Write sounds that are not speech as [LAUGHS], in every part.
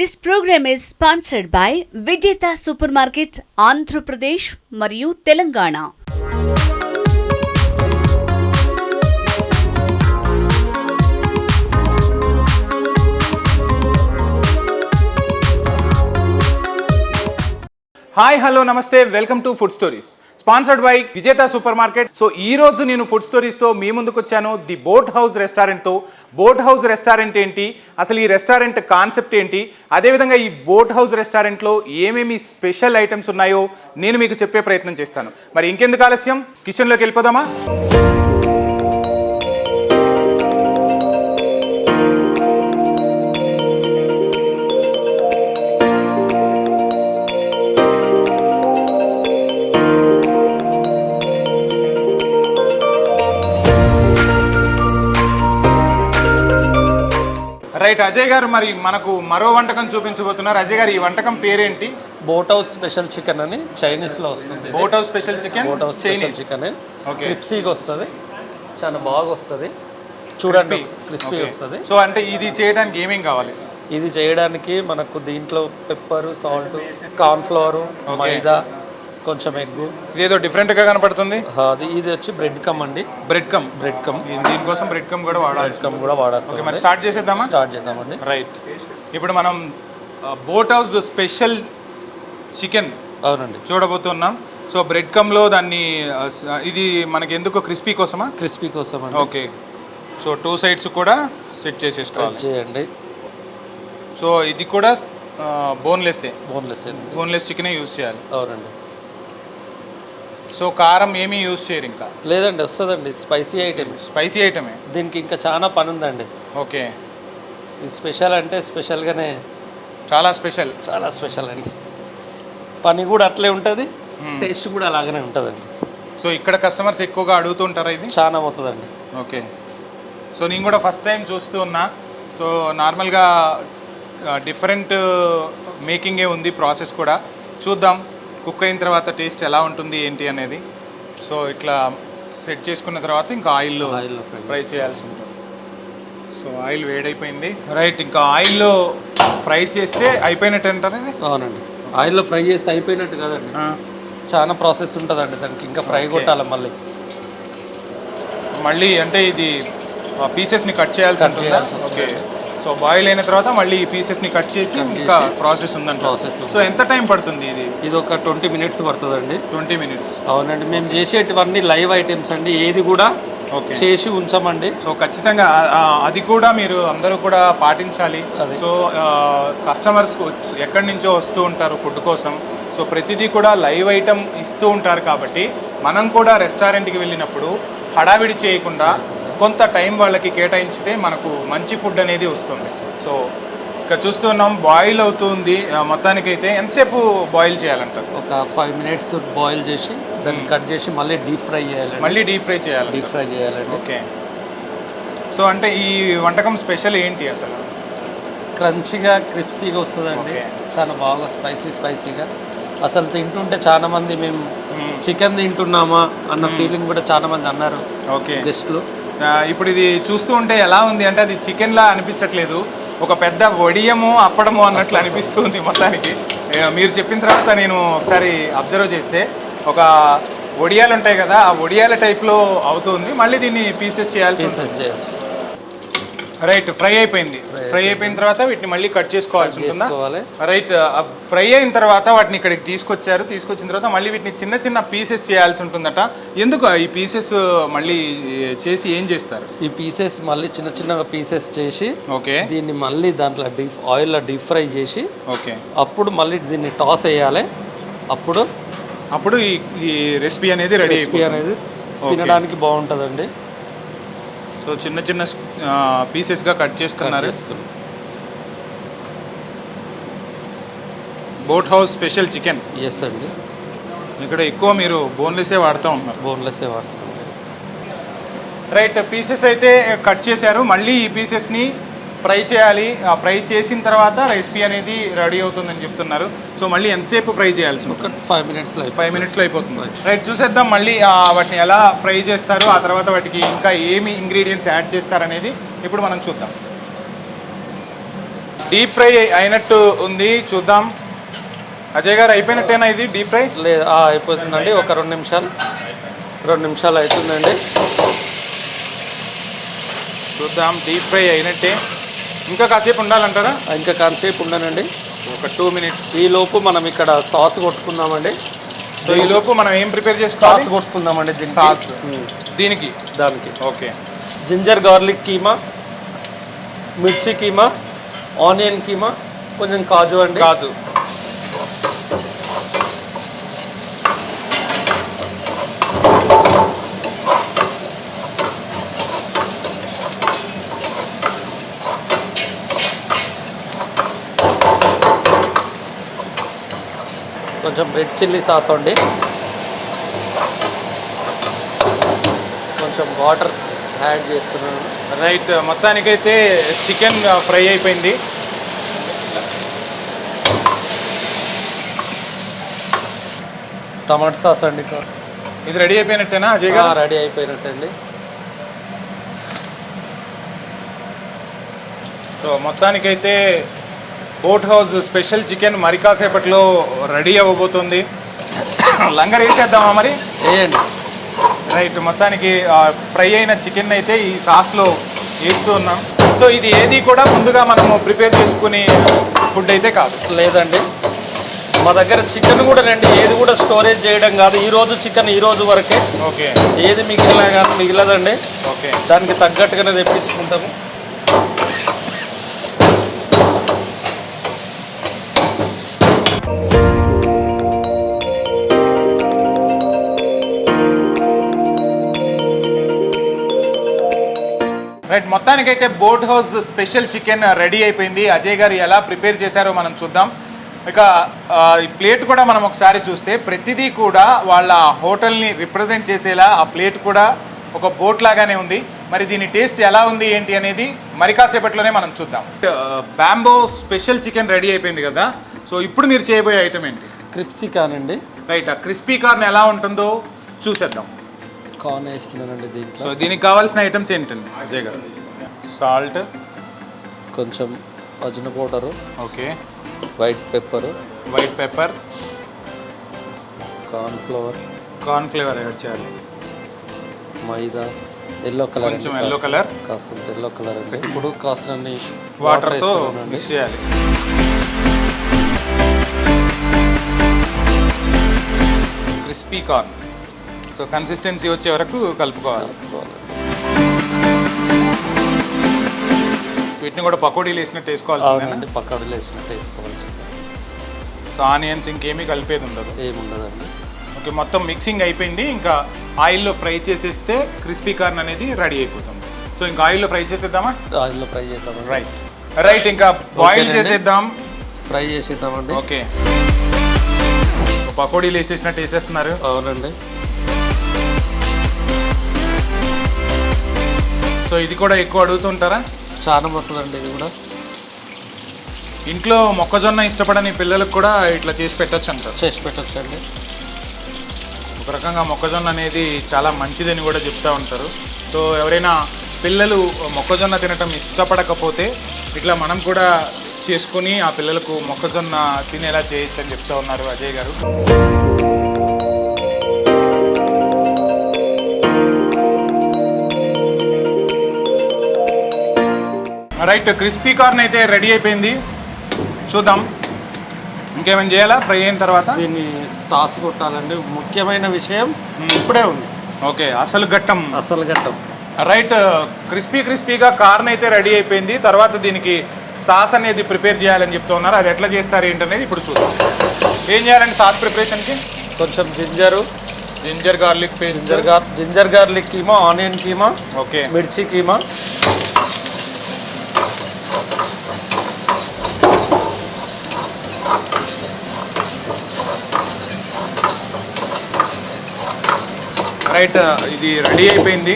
This programme is sponsored by Vijetha super market Andhra Pradesh మరియు Telangana. Hi hello నమస్తే. Welcome to food stories sponsored by Vijetha super market so ఈ రోజు నేను food స్టోరీస్తో మీ ముందుకు వచ్చాను. ది బోట్ హౌస్ రెస్టారెంట్తో బోట్ హౌస్ రెస్టారెంట్ ఏంటి? అసలు ఈ రెస్టారెంట్ కాన్సెప్ట్ ఏంటి? అదేవిధంగా ఈ బోట్ హౌస్ రెస్టారెంట్లో ఏమేమి స్పెషల్ ఐటమ్స్ ఉన్నాయో నేను మీకు చెప్పే ప్రయత్నం చేస్తాను. మరి ఇంకెందుకు ఆలస్యం? కిచెన్లోకి వెళ్ళిపోదామా? రైట్ అజయ్ గారు మరి మనకు మరో వంటకం చూపించబోతున్నారు. అజయ్ గారు ఈ వంటకం పేరేంటి? బోట్ హౌస్ స్పెషల్ చికెన్ అని చైనీస్లో వస్తుంది boat house special chicken? Boat house special chicken. క్రిప్సీగా వస్తుంది. చాలా బాగా వస్తుంది. చూడండి క్రిస్పీ వస్తుంది. సో అంటే ఇది చేయడానికి ఏమేం కావాలి? ఇది చేయడానికి మనకు దీంట్లో పెప్పర్ సాల్ట్ కార్న్ ఫ్లవర్ మైదా కొంచెం ఎగ్గు ఇదేదో డిఫరెంట్గా కనపడుతుంది? అది ఇది వచ్చి బ్రెడ్ కమ్ అండి. బ్రెడ్ కమ్ బ్రెడ్ కమ్ దీనికోసం బ్రెడ్ కమ్ కూడా వాడాలి బ్రెడ్ కమ్ కూడా ఓకే వాడేస్తాం మరి స్టార్ట్ చేసేద్దామా? స్టార్ట్ చేద్దామండి. రైట్ ఇప్పుడు మనం బోట్ హౌస్ స్పెషల్ చికెన్ అవునండి. చూడబోతున్నాం. సో బ్రెడ్ కమ్లో దాన్ని ఇది మనకి ఎందుకు క్రిస్పీ కోసమా? క్రిస్పీ కోసం అండి ఓకే సో టూ సైడ్స్ కూడా సెట్ చేసేసుకోవాలి. చేయండి. సో ఇది కూడా బోన్లెస్సే బోన్లెస్ బోన్లెస్ చికెనే యూజ్ చేయాలి. అవునండి. సో కారం ఏమీ యూజ్ చేయరు ఇంకా? లేదండి వస్తుందండి. Spicy item. స్పైసీ ఐటమే? దీనికి ఇంకా చాలా పని ఉందండి ఓకే. ఇది స్పెషల్ అంటే స్పెషల్గానే చాలా స్పెషల్. చాలా స్పెషల్ అండి. పని కూడా అట్లే ఉంటుంది టేస్ట్ కూడా అలాగనే ఉంటుందండి. సో ఇక్కడ కస్టమర్స్ ఎక్కువగా అడుగుతుంటారా ఇది? చాలా అవుతుందండి. ఓకే. సో నేను కూడా ఫస్ట్ టైం చూస్తూ ఉన్నా. సో నార్మల్గా డిఫరెంట్ మేకింగే ఉంది ప్రాసెస్ కూడా. చూద్దాం. కుక్ అయిన తర్వాత టేస్ట్ ఎలా ఉంటుంది ఏంటి అనేది. సో ఇట్లా సెట్ చేసుకున్న తర్వాత ఇంకా ఆయిల్లో ఆయిల్లో ఫ్రై చేయాల్సి ఉంటుంది. సో ఆయిల్ వేడైపోయింది. రైట్ ఇంకా ఆయిల్లో ఫ్రై చేస్తే అయిపోయినట్టు అంటారా. అవునండి. ఆయిల్లో ఫ్రై చేస్తే అయిపోయినట్టు కదండి. చాలా ప్రాసెస్ ఉంటుందండి దానికి. ఇంకా ఫ్రై కొట్టాలి మళ్ళీ. మళ్ళీ అంటే ఇది పీసెస్ని కట్ చేయాల్సి ఉంటుందా. ఓకే. సో బాయిల్ అయిన తర్వాత మళ్ళీ ఈ పీసెస్ని కట్ చేసి ఇంకా ప్రాసెస్ ఉందంట. ఉంది. సో ఎంత టైం పడుతుంది ఇది? ఇది ఒక ట్వంటీ మినిట్స్ పడుతుందండి. ట్వంటీ మినిట్స్ అవునండి మేము చేసేటివన్నీ లైవ్ ఐటమ్స్ అండి. ఏది కూడా ఓకే చేసి ఉంచమండి. సో ఖచ్చితంగా అది కూడా మీరు అందరూ కూడా పాటించాలి. సో కస్టమర్స్ ఎక్కడి నుంచో వస్తూ ఉంటారు ఫుడ్ కోసం. సో ప్రతిదీ కూడా లైవ్ ఐటమ్ ఇస్తూ ఉంటారు కాబట్టి మనం కూడా రెస్టారెంట్కి వెళ్ళినప్పుడు హడావిడి చేయకుండా. కొంత టైం వాళ్ళకి కేటాయించితే మనకు మంచి ఫుడ్ అనేది వస్తుంది. సో ఇక్కడ చూస్తున్నాం బాయిల్ అవుతుంది. ఆ, మొత్తానికైతే ఎంతసేపు బాయిల్ చేయాలంటారు? ఒక ఫైవ్ మినిట్స్ బాయిల్ చేసి దాన్ని కట్ చేసి మళ్ళీ డీప్ ఫ్రై చేయాలండి. మళ్ళీ డీప్ ఫ్రై చేయాలి డీప్ ఫ్రై చేయాలండి. ఓకే. సో అంటే ఈ వంటకం స్పెషల్ ఏంటి అసలు? క్రంచిగా క్రిప్సీగా వస్తుందండి. చాలా బాగా స్పైసీ స్పైసీగా. అసలు తింటుంటే చాలా మంది మేము మ్మ్. చికెన్ తింటున్నామా అన్న ఫీలింగ్ కూడా చాలా మంది అన్నారు ఓకే. గెస్ట్లు. ఇప్పుడు ఇది చూస్తూ ఉంటే ఎలా ఉంది అంటే అది చికెన్ లా అనిపించట్లేదు. ఒక పెద్ద వడియము అప్పడము అన్నట్లు అనిపిస్తుంది మొత్తానికి. మీరు చెప్పిన తర్వాత నేను ఒకసారి అబ్జర్వ్ చేస్తే ఒక వడియాలు ఉంటాయి కదా ఆ వడియాల టైప్లో అవుతుంది మళ్ళీ దీన్ని పీసెస్ చేయాల్సి ఉంటుంది. పీసెస్ చేయాలి రైట్ ఫ్రై అయిపోయింది. ఫ్రై అయిపోయిన తర్వాత వీటిని మళ్ళీ కట్ చేసుకోవాల్సి ఉంటుందా? రైట్ ఫ్రై అయిన తర్వాత వాటిని ఇక్కడికి తీసుకొచ్చారు. తీసుకొచ్చిన తర్వాత మళ్ళీ వీటిని చిన్న చిన్న పీసెస్ చేయాల్సి ఉంటుందట. ఎందుకు ఈ పీసెస్ మళ్ళీ చేసి ఏం చేస్తారు? ఈ పీసెస్ మళ్ళీ చిన్న చిన్నగా పీసెస్ చేసి ఓకే దీన్ని మళ్ళీ దాంట్లో డీప్ ఆయిల్లో డీప్ ఫ్రై చేసి ఓకే అప్పుడు మళ్ళీ దీన్ని టాస్ వేయాలి అప్పుడు అప్పుడు ఈ ఈ రెసిపీ అనేది రెడీ రెసిపీ అనేది తినడానికి బాగుంటుందండి. సో చిన్న చిన్న పీసెస్గా కట్ చేస్తున్నారు. Boat house special chicken. Yes అండి. ఇక్కడ ఎక్కువ మీరు బోన్లెస్సే వాడుతూ ఉన్నారు. బోన్లెస్సే వాడతాం రైట్ పీసెస్ అయితే కట్ చేశారు. మళ్ళీ ఈ పీసెస్ని ఫ్రై చేయాలి. ఆ ఫ్రై చేసిన తర్వాత రెసిపీ అనేది రెడీ అవుతుందని చెప్తున్నారు. సో మళ్ళీ ఎంతసేపు ఫ్రై చేయాల్సి ఒక ఫైవ్ మినిట్స్లో ఫైవ్ మినిట్స్లో అయిపోతుంది. రైట్ చూసేద్దాం. మళ్ళీ వాటిని ఎలా ఫ్రై చేస్తారు ఆ తర్వాత వాటికి ఇంకా ఏమి ఇంగ్రీడియంట్స్ యాడ్ చేస్తారనేది ఇప్పుడు మనం చూద్దాం. డీప్ ఫ్రై అయినట్టు ఉంది. చూద్దాం. అజయ్ గారు అయిపోయినట్టేనా ఇది డీప్ ఫ్రై లేదు అయిపోతుందండి. ఒక రెండు నిమిషాలు. రెండు నిమిషాలు అవుతుందండి. చూద్దాం. డీప్ ఫ్రై అయినట్టే. ఇంకా కాసేపు ఉండాలంటారా? ఇంకా కాసేపు ఉండనండి ఒక టూ మినిట్స్ ఈ లోపు మనం ఇక్కడ సాస్ కొట్టుకుందామండి. సో ఈ లోపు మనం ఏం ప్రిపేర్ సాస్ చేసుకోవాలి కొట్టుకుందామండి దీనికి. సాస్. దీనికి? దానికి. ఓకే. జింజర్ గార్లిక్ కీమా మిర్చి కీమా ఆనియన్ కీమా కొంచెం కాజు అండి. కాజు. కొంచెం రెడ్ చిల్లీ సాస్ అండి. కొంచెం వాటర్ యాడ్ చేస్తున్నాను. రైట్ మొత్తానికైతే చికెన్ ఫ్రై అయిపోయింది. టమాటా సాస్ అండి ఇది రెడీ అయిపోయినట్టేనా అజయ్ గారు రెడీ అయిపోయినట్టండి. సో మొత్తానికైతే బోట్ హౌస్ స్పెషల్ చికెన్ మరి కాసేపట్లో రెడీ అవ్వబోతుంది. లంగర్ వేసేద్దామా మరి? వేయండి. రైట్ మొత్తానికి ఫ్రై అయిన చికెన్ అయితే ఈ సాస్లో వేస్తూ ఉన్నాం. సో ఇది ఏది కూడా ముందుగా మనము ప్రిపేర్ చేసుకునే ఫుడ్ అయితే కాదు. లేదండి. మా దగ్గర చికెన్ కూడా రండి ఏది కూడా స్టోరేజ్ చేయడం కాదు. ఈ రోజు చికెన్ ఈ రోజు వరకే. ఓకే. ఏది మిగిలినా కానీ మిగిలదండి. ఓకే. దానికి తగ్గట్టుగానే తెప్పించుకుంటాము. రైట్ మొత్తానికైతే boat house special chicken ready అయిపోయింది. అజయ్ గారు ఎలా ప్రిపేర్ చేశారో మనం చూద్దాం. ఇక ఈ ప్లేట్ కూడా మనం ఒకసారి చూస్తే ప్రతిదీ కూడా వాళ్ళ హోటల్ని రిప్రజెంట్ చేసేలా ఆ ప్లేట్ కూడా ఒక బోట్ లాగానే ఉంది. మరి దీని టేస్ట్ ఎలా ఉంది ఏంటి అనేది మరి కాసేపట్లోనే మనం చూద్దాం. బ్యాంబో స్పెషల్ చికెన్ రెడీ అయిపోయింది కదా. సో ఇప్పుడు మీరు చేయబోయే ఐటమ్ ఏంటి? క్రిప్సీ కానండి రైట్ ఆ క్రిస్పీ కార్న్ ఎలా ఉంటుందో చూసేద్దాం. కార్న్ వేస్తున్నానండి దీంట్లో. సో దీనికి కావాల్సిన ఐటమ్స్ ఏంటండి అజయ్ గారు? సాల్ట్. కొంచెం అజన powder. Okay. White pepper. White pepper. Corn flour corn flavour add చేయాలి. మైదా. ఎల్లో కలర్ కొంచెం yellow colour. కాస్త ఎల్లో కలర్ అండి. [LAUGHS] ఇప్పుడు కాస్త వాటర్ వాటర్తో మిక్స్ చేయాలి. Crispy corn. సో కన్సిస్టెన్సీ వచ్చే వరకు కలుపుకోవాలి. వీటిని కూడా పకోడీలు వేసినట్టు వేసుకోవాల్సిందేనా? అవునండి పక్కడలు వేసినట్టు వేసుకోవాల్సింది. సో ఆనియన్స్ ఇంకేమీ కలిపేది ఉండదు. ఏముండదండి ఓకే మొత్తం మిక్సింగ్ అయిపోయింది. ఇంకా ఆయిల్లో ఫ్రై చేసేస్తే క్రిస్పీ కార్న్ అనేది రెడీ అయిపోతుంది. సో ఇంకా ఆయిల్లో ఫ్రై చేసేద్దామా? ఆయిల్లో ఫ్రై చేద్దామండి. రైట్ రైట్ ఇంకా బాయిల్. చేసేద్దాం. ఫ్రై చేసేద్దామండి. ఓకే. పకోడీలు వేసేసినట్టు వేసేస్తున్నారు. అవునండి. సో ఇది కూడా ఎక్కువ అడుగుతుంటారా? చాలా పోతుందండి ఇది కూడా. ఇంట్లో మొక్కజొన్న ఇష్టపడని పిల్లలకు కూడా ఇట్లా చేసి పెట్టొచ్చు అంటారు. చేసి పెట్టొచ్చండి ఒక రకంగా మొక్కజొన్న అనేది చాలా మంచిదని కూడా చెప్తా ఉంటారు. సో ఎవరైనా పిల్లలు మొక్కజొన్న తినటం ఇష్టపడకపోతే ఇట్లా మనం కూడా చేసుకొని ఆ పిల్లలకు మొక్కజొన్న తినేలా చేయొచ్చు అని చెప్తా ఉన్నారు అజయ్ గారు. రైట్ క్రిస్పీ కార్న్ అయితే రెడీ అయిపోయింది. చూద్దాం. ఇంకేమైనా చేయాలా? ఫ్రై అయిన తర్వాత? దీన్ని టాస్ కొట్టాలండి. ముఖ్యమైన విషయం ఇప్పుడే ఉంది. ఓకే అసలు ఘట్టం. అసలు ఘట్టం. రైట్ క్రిస్పీ క్రిస్పీగా కార్న్ అయితే రెడీ అయిపోయింది. తర్వాత దీనికి సాస్ అనేది ప్రిపేర్ చేయాలని చెప్తూ ఉన్నారు. అది ఎట్లా చేస్తారు ఏంటనేది ఇప్పుడు చూద్దాం. ఏం చేయాలండి సాస్ ప్రిపరేషన్కి కొంచెం ginger ginger garlic paste ginger gar ginger garlic keema onion keema okay. మిర్చి కీమా రైట్ ఇది రెడీ అయిపోయింది.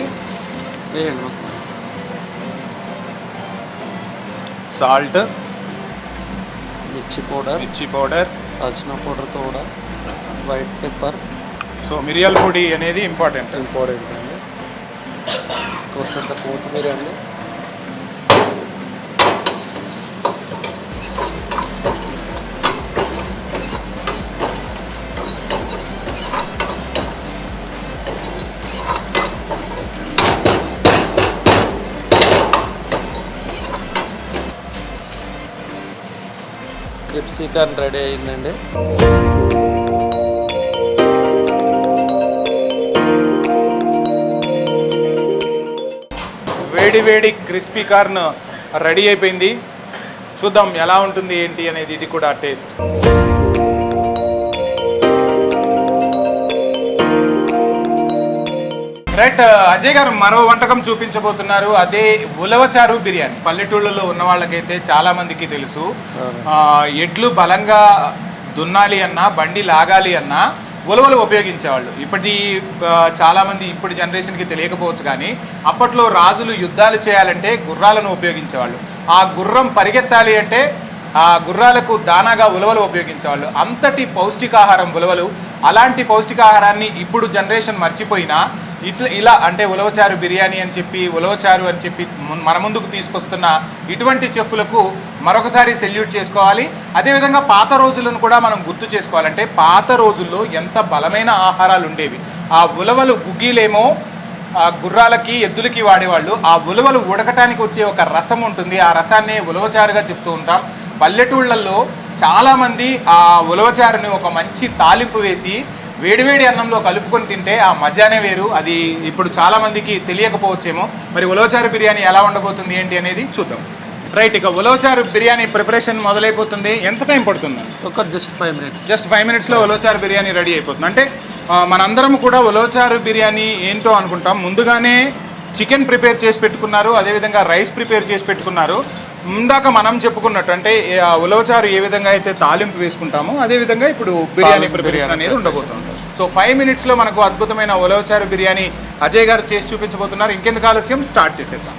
సాల్ట్ మిర్చి పౌడర్ మిర్చి పౌడర్. అర్చన పౌడర్తో కూడా వైట్ పెప్పర్ సో మిరియాల పొడి అనేది ఇంపార్టెంట్. ఇంపార్టెంట్ అండి. కోసంత కొత్తిమీర అండి శ్రీకాంత్ రెడీ అయిందండి వేడి వేడి క్రిస్పీ కార్న్ రెడీ అయిపోయింది. చూద్దాం ఎలా ఉంటుంది ఏంటి అనేది ఇది కూడా టేస్ట్. రైట్ అజయ్ గారు మరో వంటకం చూపించబోతున్నారు. అదే ఉలవచారు బిర్యానీ. పల్లెటూళ్ళలో ఉన్న వాళ్ళకైతే చాలా మందికి తెలుసు. ఎడ్లు బలంగా దున్నాలి అన్నా బండి లాగాలి అన్నా ఉలవలు ఉపయోగించేవాళ్ళు. ఇప్పటి ఆ, చాలా మంది ఇప్పటి జనరేషన్కి తెలియకపోవచ్చు కానీ అప్పట్లో రాజులు యుద్ధాలు చేయాలంటే గుర్రాలను ఉపయోగించేవాళ్ళు. ఆ గుర్రం పరిగెత్తాలి అంటే ఆ గుర్రాలకు దానాగా ఉలవలు ఉపయోగించేవాళ్ళు. అంతటి పౌష్టికాహారం ఉలవలు. అలాంటి పౌష్టికాహారాన్ని ఇప్పుడు జనరేషన్ మర్చిపోయినా ఇట్లా ఇలా అంటే ఉలవచారు బిర్యానీ అని చెప్పి ఉలవచారు అని చెప్పి మన ముందుకు తీసుకొస్తున్న ఇటువంటి చెఫ్లకు మరొకసారి సెల్యూట్ చేసుకోవాలి. అదేవిధంగా పాత రోజులను కూడా మనం గుర్తు చేసుకోవాలంటే పాత రోజుల్లో ఎంత బలమైన ఆహారాలు ఉండేవి. ఆ ఉలవలు గుగ్గీలేమో ఆ గుర్రాలకి ఎద్దులకి వాడేవాళ్ళు. ఆ ఉలవలు ఉడకటానికి వచ్చే ఒక రసం ఉంటుంది. ఆ రసాన్ని ఉలవచారుగా చెప్తూ ఉంటాం. పల్లెటూళ్ళల్లో చాలామంది ఆ ఉలవచారుని ఒక మంచి తాలింపు వేసి వేడివేడి అన్నంలో కలుపుకొని తింటే ఆ మజానే వేరు. అది ఇప్పుడు చాలా మందికి తెలియకపోవచ్చేమో. మరి ఉలవచారు బిర్యానీ ఎలా ఉండబోతుంది ఏంటి అనేది చూద్దాం. రైట్ ఇక ఉలవచారు బిర్యానీ ప్రిపరేషన్ మొదలైపోతుంది. ఎంత టైం పడుతుంది? ఒక just five minutes. Just five మినిట్స్లో ఉలవచారు బిర్యానీ రెడీ అయిపోతుంది. అంటే మనందరం కూడా ఉలవచారు బిర్యానీ ఏంటో అనుకుంటాం. ముందుగానే చికెన్ ప్రిపేర్ చేసి పెట్టుకున్నారు. అదేవిధంగా రైస్ ప్రిపేర్ చేసి పెట్టుకున్నారు. ఇందాక మనం చెప్పుకున్నట్టు అంటే ఆ, ఉలవచారు ఏ విధంగా అయితే తాలింపు వేసుకుంటామో అదే విధంగా ఇప్పుడు బిర్యానీ ప్రిపరేషన్ బిర్యానీ అనేది ఉండబోతుంది. సో ఫైవ్ మినిట్స్లో మనకు అద్భుతమైన ఉలవచారు బిర్యానీ అజయ్ గారు చేసి చూపించబోతున్నారు. ఇంకెందుకు ఆలస్యం? స్టార్ట్ చేసేద్దాం.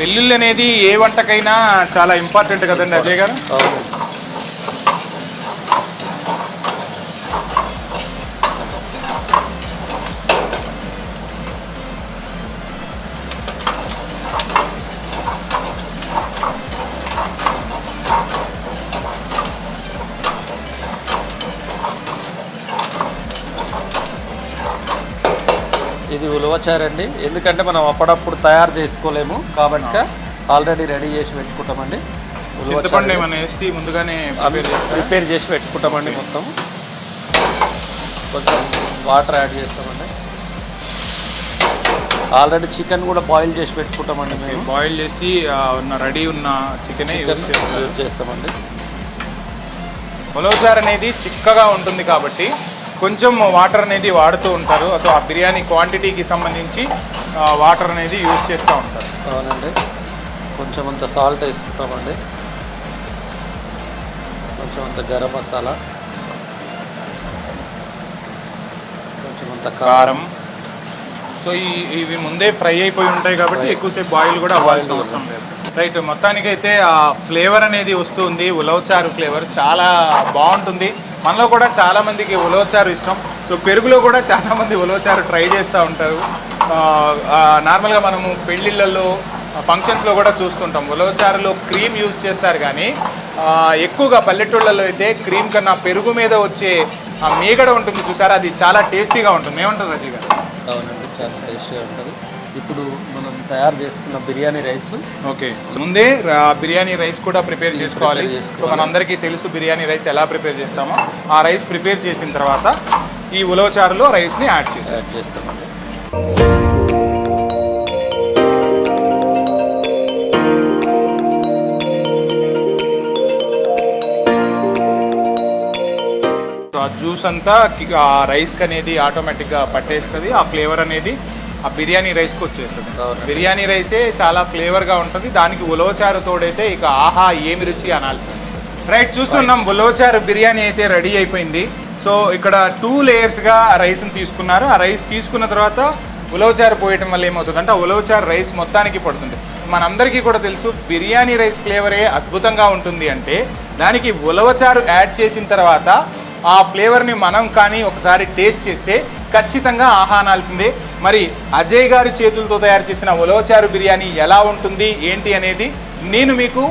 వెల్లుల్లి అనేది ఏ వంటకైనా చాలా ఇంపార్టెంట్ కదండి అజయ్ గారు? ఉలవచారండి ఎందుకంటే మనం అప్పుడప్పుడు తయారు చేసుకోలేము. కాబట్టి ఆల్రెడీ రెడీ చేసి పెట్టుకుంటామండి. ముందుగానే? ప్రిపేర్ చేసి పెట్టుకుంటామండి మొత్తం. కొంచెం వాటర్ యాడ్ చేస్తామండి. ఆల్రెడీ చికెన్ కూడా బాయిల్ చేసి పెట్టుకుంటామండి మేము. బాయిల్ చేసి ఉన్న రెడీ ఉన్న చికెన్ చికెన్ యూజ్ చేస్తామండి. ఉలవచారు అనేది చిక్కగా ఉంటుంది కాబట్టి కొంచెం వాటర్ అనేది వాడుతూ ఉంటారు. సో ఆ బిర్యానీ క్వాంటిటీకి సంబంధించి వాటర్ అనేది యూజ్ చేస్తూ ఉంటారు. అవునండి. కొంచెం అంత సాల్ట్ వేసుకుంటామండి. కొంచెం అంత గరం మసాలా. కొంచెం అంత కారం. సో ఈ ఇవి ముందే ఫ్రై అయిపోయి ఉంటాయి కాబట్టి ఎక్కువసేపు బాయిల్ కూడా అవ్వాల్సిన అవసరం లేదు. రైట్ మొత్తానికైతే ఆ ఫ్లేవర్ అనేది వస్తుంది. ఉలవచారు ఫ్లేవర్ చాలా బాగుంటుంది. మనలో కూడా చాలా మందికి ఉలవచారు ఇష్టం. సో పెరుగులో కూడా చాలా మంది ఉలవచారు ట్రై చేస్తూ ఉంటారు. నార్మల్గా మనము పెళ్ళిళ్ళల్లో ఫంక్షన్స్లో కూడా చూస్తుంటాం. ఉలవచారులో క్రీమ్ యూస్ చేస్తారు కానీ ఎక్కువగా పల్లెటూళ్ళలో అయితే క్రీమ్ కన్నా పెరుగు మీద వచ్చే ఆ మీగడ ఉంటుంది చూసారా? అది చాలా టేస్టీగా ఉంటుంది. ఏమంటారు రజీ గారు? అవునండి చాలా టేస్టీగా ఉంటుంది. ఇప్పుడు మనం తయారు చేసుకున్న బిర్యానీ రైస్. ఓకే. ముందే బిర్యానీ రైస్ కూడా ప్రిపేర్ చేసుకోవాలి. ప్రిపేర్ సో చేసుకోవాలి. మనందరికీ తెలుసు బిర్యానీ రైస్ ఎలా ప్రిపేర్ చేస్తామో. ఆ రైస్ ప్రిపేర్ చేసిన తర్వాత ఈ ఉలవచారులో రైస్ని యాడ్ చేసాం యాడ్ చేస్తామండి. జ్యూస్ అంతా ఆ రైస్కి అనేది ఆటోమేటిక్గా పట్టేస్తుంది. ఆ ఫ్లేవర్ అనేది ఆ బిర్యానీ రైస్కి వచ్చేస్తుంది. బిర్యానీ రైసే చాలా ఫ్లేవర్గా ఉంటుంది. దానికి ఉలవచారు తోడైతే ఇక ఆహా ఏమి రుచి అనాల్సింది రైట్ చూస్తున్నాం. ఉలవచారు బిర్యానీ అయితే రెడీ అయిపోయింది. సో ఇక్కడ టూ లేయర్స్గా రైస్ని తీసుకున్నారు. ఆ రైస్ తీసుకున్న తర్వాత ఉలవచారు పోయటం వల్ల ఏమవుతుందంటే ఆ ఉలవచారు రైస్ మొత్తానికి పడుతుంది. మనందరికీ కూడా తెలుసు బిర్యానీ రైస్ ఫ్లేవరే అద్భుతంగా ఉంటుంది అంటే దానికి ఉలవచారు యాడ్ చేసిన తర్వాత ఆ ఫ్లేవర్ని మనం కానీ ఒకసారి టేస్ట్ చేస్తే ఖచ్చితంగా ఆహానాల్సిందే మరి అజయ్ గారి చేతులతో తయారు చేసిన ఉలవచారు బిర్యానీ ఎలా ఉంటుంది ఏంటి అనేది నేను మీకు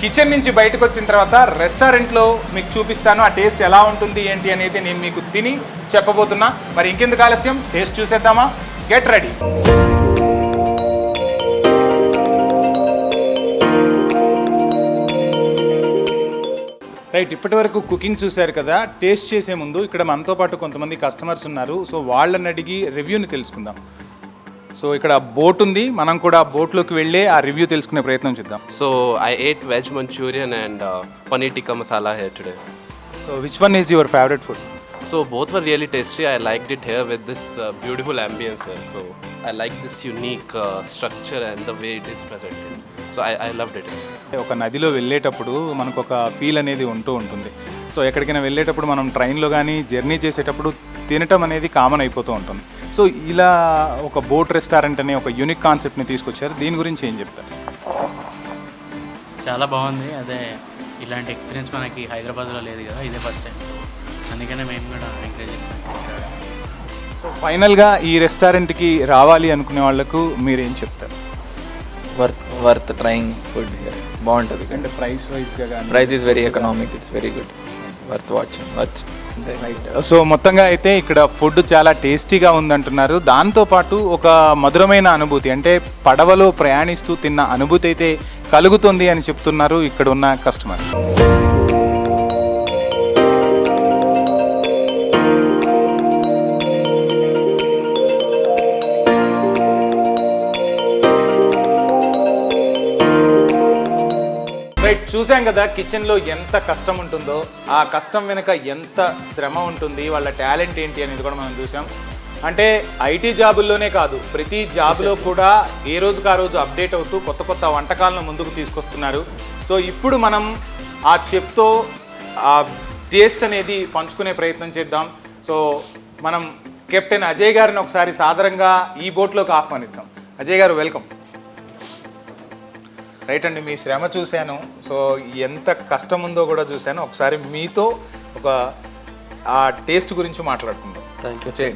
కిచెన్ నుంచి బయటకు వచ్చిన తర్వాత రెస్టారెంట్లో మీకు చూపిస్తాను ఆ టేస్ట్ ఎలా ఉంటుంది ఏంటి అనేది నేను మీకు తిని చెప్పబోతున్నా. మరి ఇంకెందుకు ఆలస్యం? టేస్ట్ చూసేద్దామా? గెట్ రెడీ రైట్ ఇప్పటి వరకు కుకింగ్ చూశారు కదా టేస్ట్ చేసే ముందు ఇక్కడ మనతో పాటు కొంతమంది కస్టమర్స్ ఉన్నారు. సో వాళ్ళని అడిగి రివ్యూని తెలుసుకుందాం. సో ఇక్కడ బోట్ ఉంది. మనం కూడా బోట్లోకి వెళ్ళి ఆ రివ్యూ తెలుసుకునే ప్రయత్నం చేద్దాం. So I ate veg Manchurian and paneer tikka masala here today so which one is your favourite food so both were really tasty I like it here with this beautiful ambience so I like this unique structure and the way it is presented So I, I loved it. ఒక నదిలో వెళ్ళేటప్పుడు మనకు ఒక feel అనేది ఉంటూ ఉంటుంది. So ఎక్కడికైనా వెళ్ళేటప్పుడు మనం ట్రైన్లో కానీ జర్నీ చేసేటప్పుడు తినటం అనేది కామన్ అయిపోతూ ఉంటుంది. సో ఇలా ఒక బోట్ రెస్టారెంట్ అనే ఒక యూనిక్ కాన్సెప్ట్ని తీసుకొచ్చారు. దీని గురించి ఏం చెప్తారు? చాలా బాగుంది. అదే ఇలాంటి ఎక్స్పీరియన్స్ మనకి హైదరాబాద్లో లేదు కదా ఇదే ఫస్ట్ టైం. సో అందుకనే మేము కూడా ఎంకరేజ్ చేస్తాం సో ఫైనల్గా ఈ రెస్టారెంట్కి రావాలి అనుకునే వాళ్ళకు మీరేం చెప్తారు? Worth worth trying food here బాగుంటుంది. అంటే ప్రైస్ వైజ్గా కానీ price is very economic it's very good worth watching worth so మొత్తంగా అయితే ఇక్కడ ఫుడ్ చాలా టేస్టీగా ఉందంటున్నారు. దాంతోపాటు ఒక మధురమైన అనుభూతి అంటే పడవలో ప్రయాణిస్తూ తిన్న అనుభూతి అయితే కలుగుతుంది అని చెప్తున్నారు ఇక్కడ ఉన్న కస్టమర్ చూసాం కదా కిచెన్లో ఎంత కష్టం ఉంటుందో ఆ కష్టం వెనుక ఎంత శ్రమ ఉంటుంది వాళ్ళ టాలెంట్ ఏంటి అనేది కూడా మనం చూసాం అంటే ఐటీ జాబుల్లోనే కాదు ప్రతి జాబ్లో కూడా ఏ రోజుకు ఆ రోజు అప్డేట్ అవుతూ కొత్త కొత్త వంటకాలను ముందుకు తీసుకొస్తున్నారు. సో ఇప్పుడు మనం ఆ చెఫ్తో ఆ టేస్ట్ అనేది పంచుకునే ప్రయత్నం చేద్దాం. సో మనం కెప్టెన్ అజయ్ గారిని ఒకసారి సాదరంగా ఈ బోట్లోకి ఆహ్వానిద్దాం. అజయ్ గారు వెల్కమ్ రైట్ అండి మీ శ్రమ చూశాను. సో ఎంత కష్టం ఉందో కూడా చూశాను. ఒకసారి మీతో ఒక ఆ టేస్ట్ గురించి మాట్లాడుకుందాం. Thank you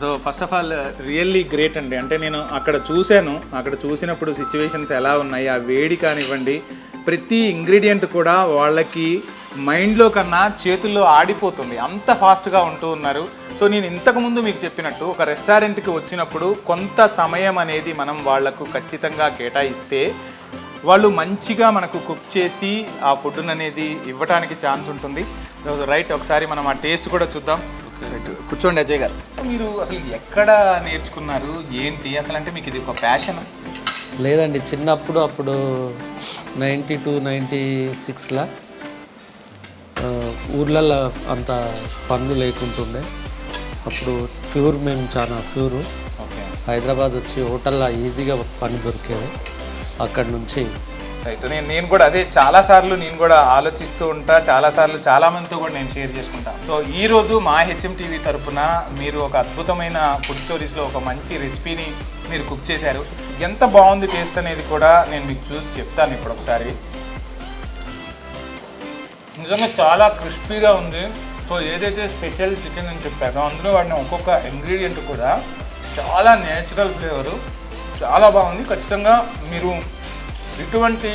so first of all really great అండి. అంటే నేను అక్కడ చూశాను. అక్కడ చూసినప్పుడు సిచ్యువేషన్స్ ఎలా ఉన్నాయి? ఆ వేడి కానివ్వండి ప్రతి ఇంగ్రీడియంట్ కూడా వాళ్ళకి మైండ్లో కన్నా చేతుల్లో ఆడిపోతుంది. అంత ఫాస్ట్గా ఉంటూ ఉన్నారు. సో నేను ఇంతకుముందు మీకు చెప్పినట్టు ఒక రెస్టారెంట్కి వచ్చినప్పుడు కొంత సమయం అనేది మనం వాళ్ళకు ఖచ్చితంగా కేటాయిస్తే వాళ్ళు మంచిగా మనకు కుక్ చేసి ఆ ఫుడ్ అనేది ఇవ్వడానికి ఛాన్స్ ఉంటుంది. రైట్ ఒకసారి మనం ఆ టేస్ట్ కూడా చూద్దాం. కూర్చోండి అజయ్ గారు. మీరు అసలు ఎక్కడ నేర్చుకున్నారు? ఏంటి? అసలు అంటే మీకు ఇది ఒక ప్యాషన్? లేదండి చిన్నప్పుడు అప్పుడు నైంటీ టూ నైంటీ సిక్స్లో ఊర్లలో అంత పనులు లేకుంటుండే. అప్పుడు ప్యూర్ మేము చాలా ప్యూరు. ఓకే. హైదరాబాద్ వచ్చి హోటల్లో ఈజీగా పని దొరికేది. అక్కడ నుంచి రైట్ నేను నేను కూడా అదే చాలా సార్లు నేను కూడా ఆలోచిస్తూ ఉంటా. చాలా సార్లు చాలా మందితో కూడా నేను షేర్ చేసుకుంటా. సో ఈ రోజు మా హెచ్ఎం టీవీ తరపున మీరు ఒక అద్భుతమైన ఫుడ్ స్టోరీస్లో ఒక మంచి రెసిపీని మీరు కుక్ చేశారు. ఎంత బాగుంది టేస్ట్ అనేది కూడా నేను మీకు చూసి చెప్తాను ఇప్పుడు ఒకసారి. నిజంగా చాలా క్రిస్పీగా ఉంది. సో ఏదైతే స్పెషల్ చికెన్ అని చెప్పారో అందులో వాడిన ఒక్కొక్క ఇంగ్రీడియంట్ కూడా చాలా నేచురల్ ఫ్లేవరు. చాలా బాగుంది. ఖచ్చితంగా మీరు ఇటువంటి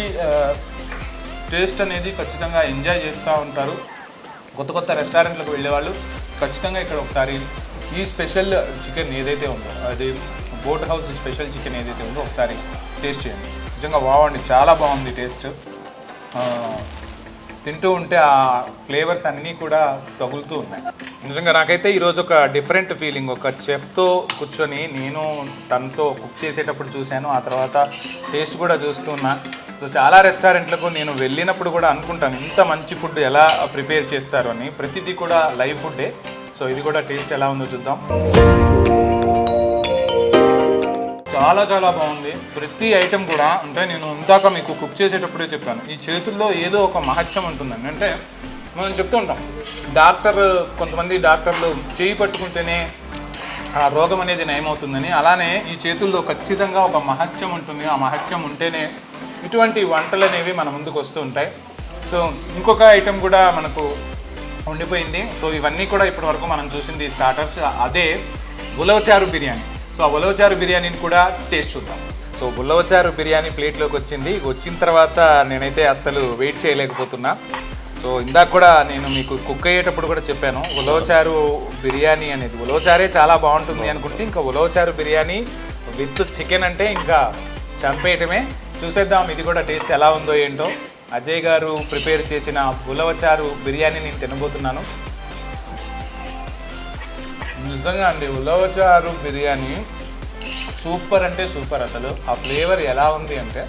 టేస్ట్ అనేది ఖచ్చితంగా ఎంజాయ్ చేస్తూ ఉంటారు. కొత్త కొత్త రెస్టారెంట్లకు వెళ్ళేవాళ్ళు ఖచ్చితంగా ఇక్కడ ఒకసారి ఈ స్పెషల్ చికెన్ ఏదైతే ఉందో అది బోట్ హౌస్ స్పెషల్ చికెన్ ఏదైతే ఉందో ఒకసారి టేస్ట్ చేయండి. నిజంగా బాగుంది చాలా బాగుంది టేస్ట్. తింటూ ఉంటే ఆ ఫ్లేవర్స్ అన్నీ కూడా తగులుతూ ఉన్నాయి. నిజంగా నాకైతే ఈరోజు ఒక డిఫరెంట్ ఫీలింగ్. ఒక చెఫ్తో కూర్చొని నేను తనతో కుక్ చేసేటప్పుడు చూశాను. ఆ తర్వాత టేస్ట్ కూడా చూస్తున్నా సో చాలా రెస్టారెంట్లకు నేను వెళ్ళినప్పుడు కూడా అనుకుంటాను ఇంత మంచి ఫుడ్ ఎలా ప్రిపేర్ చేస్తారు అని. ప్రతిదీ కూడా లైవ్ ఫుడ్డే. సో ఇది కూడా టేస్ట్ ఎలా ఉందో చూద్దాం. చాలా చాలా బాగుంది. ప్రతి ఐటెం కూడా అంటే నేను ఇందాక మీకు కుక్ చేసేటప్పుడే చెప్పాను. ఈ చేతుల్లో ఏదో ఒక మహత్యం ఉంటుందండి. అంటే మనం చెప్తూ ఉంటాం డాక్టర్ కొంతమంది డాక్టర్లు చేయి పట్టుకుంటేనే ఆ రోగం అనేది నయమవుతుందని. అలానే ఈ చేతుల్లో ఖచ్చితంగా ఒక మహత్యం ఉంటుంది. ఆ మహత్యం ఉంటేనే ఇటువంటి వంటలు అనేవి మన ముందుకు వస్తూ ఉంటాయి. సో ఇంకొక ఐటెం కూడా మనకు ఉండిపోయింది. సో ఇవన్నీ కూడా ఇప్పటి వరకు మనం చూసింది స్టార్టర్స్ అదే ఉలవచారు బిర్యానీ. సో ఆ ఉలవచారు బిర్యానీని కూడా టేస్ట్ చూద్దాం. సో ఉలవచారు బిర్యానీ ప్లేట్లోకి వచ్చింది. వచ్చిన తర్వాత నేనైతే అస్సలు వెయిట్ చేయలేకపోతున్నా. సో ఇందాక కూడా నేను మీకు కుక్ అయ్యేటప్పుడు కూడా చెప్పాను ఉలవచారు బిర్యానీ అనేది ఉలవచారే చాలా బాగుంటుంది అనుకుంటే ఇంకా ఉలవచారు బిర్యానీ విత్ చికెన్ అంటే ఇంకా చంపేయటమే. చూసేద్దాం ఇది కూడా టేస్ట్ ఎలా ఉందో ఏంటో. అజయ్ గారు ప్రిపేర్ చేసిన ఉలవచారు బిర్యానీ నేను తినబోతున్నాను. నిజంగా అండి ఉలవచారు బిర్యానీ సూపర్ అంటే సూపర్ అసలు. ఆ ఫ్లేవర్ ఎలా ఉంది అంటే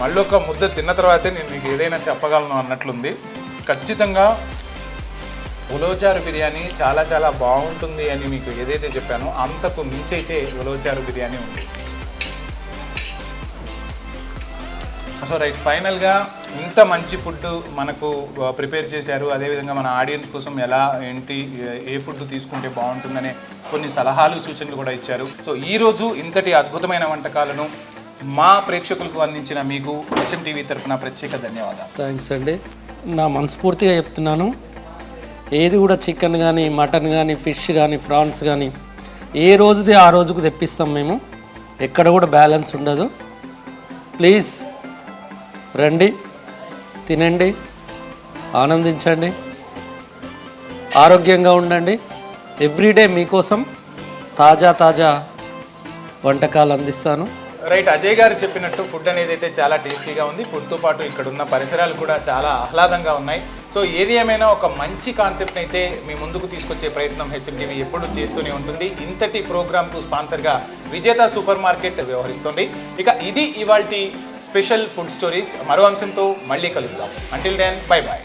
మళ్ళీ ఒక ముద్ద తిన్న తర్వాతే నేను మీకు ఏదైనా చెప్పగలను అన్నట్లుంది. ఖచ్చితంగా ఉలవచారు బిర్యానీ చాలా చాలా బాగుంటుంది అని మీకు ఏదైతే చెప్పానో అంతకు మించి అయితే ఉలవచారు బిర్యానీ ఉంది. సో రైట్ ఫైనల్గా ఇంత మంచి ఫుడ్ మనకు ప్రిపేర్ చేశారు. అదేవిధంగా మన ఆడియన్స్ కోసం ఎలా ఏంటి ఏ- ఫుడ్ తీసుకుంటే బాగుంటుందనే కొన్ని సలహాలు సూచనలు కూడా ఇచ్చారు. సో ఈరోజు ఇంతటి అద్భుతమైన వంటకాలను మా ప్రేక్షకులకు అందించిన మీకు హెచ్ఎం టీవీ తరఫున ప్రత్యేక ధన్యవాదాలు. థ్యాంక్స్ అండి. నా మనస్ఫూర్తిగా చెప్తున్నాను. ఏది కూడా చికెన్ కానీ మటన్ కానీ ఫిష్ కానీ ప్రాన్స్ కానీ ఏ రోజుది ఆ రోజుకు తెప్పిస్తాం మేము. ఎక్కడ కూడా బ్యాలెన్స్ ఉండదు. ప్లీజ్ రండి తినండి ఆనందించండి ఆరోగ్యంగా ఉండండి. ఎవ్రీడే మీకోసం తాజా తాజా వంటకాలు అందిస్తాను. రైట్ అజయ్ గారు చెప్పినట్టు ఫుడ్ అనేది అయితే చాలా టేస్టీగా ఉంది. ఫుడ్తో పాటు ఇక్కడ ఉన్న పరిసరాలు కూడా చాలా ఆహ్లాదంగా ఉన్నాయి. సో ఏది ఏమైనా ఒక మంచి కాన్సెప్ట్ అయితే మీ ముందుకు తీసుకొచ్చే ప్రయత్నం హెచ్ఎంటీవీ ఎప్పుడు చేస్తూనే ఉంటుంది. ఇంతటి ప్రోగ్రామ్కు స్పాన్సర్గా విజేత సూపర్ మార్కెట్ వ్యవహరిస్తుంది. ఇక ఇది ఇవాల్టి స్పెషల్ ఫుడ్ స్టోరీస్. మరో అంశంతో మళ్ళీ కలుద్దాం. Until then bye bye